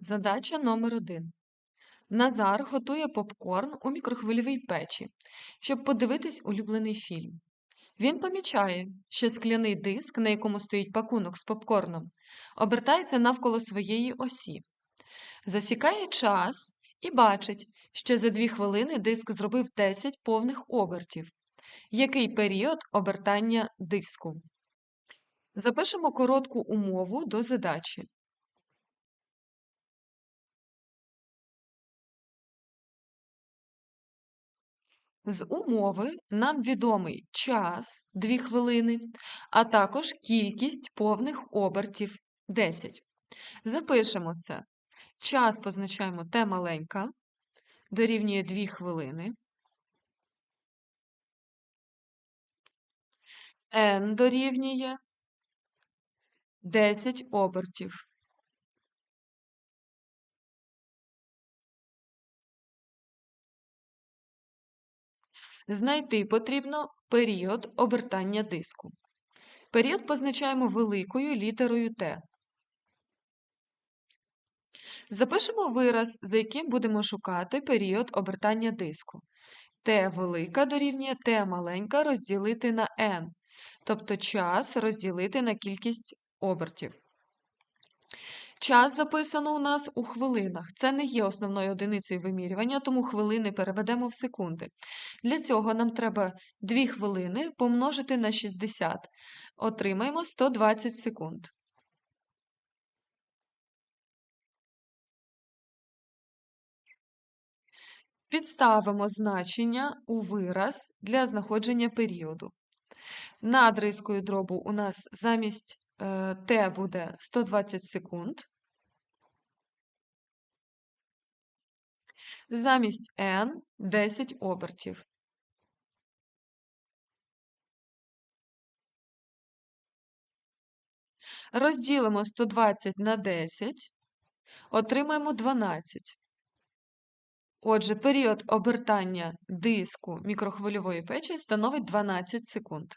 Задача номер 1 Назар готує попкорн у мікрохвильовій печі, щоб подивитись улюблений фільм. Він помічає, що скляний диск, на якому стоїть пакунок з попкорном, обертається навколо своєї осі. Засікає час і бачить, що за дві хвилини диск зробив 10 повних обертів. Який період обертання диску? Запишемо коротку умову до задачі. З умови нам відомий час 2 хвилини, а також кількість повних обертів 10. Запишемо це. Час позначаємо Т маленька, дорівнює 2 хвилини. N дорівнює 10 обертів. Знайти потрібно період обертання диску. Період позначаємо великою літерою Т. Запишемо вираз, за яким будемо шукати період обертання диску. Т велика дорівнює Т маленька розділити на n, тобто час розділити на кількість обертів. Час записано у нас у хвилинах. Це не є основною одиницею вимірювання, тому хвилини переведемо в секунди. Для цього нам треба 2 хвилини помножити на 60. Отримаємо 120 секунд. Підставимо значення у вираз для знаходження періоду. Над рискою дробу у нас замість е, t буде 120 секунд. Замість n 10 обертів. Розділимо 120 на 10, отримаємо 12. Отже, період обертання диску мікрохвильової печі становить 12 секунд.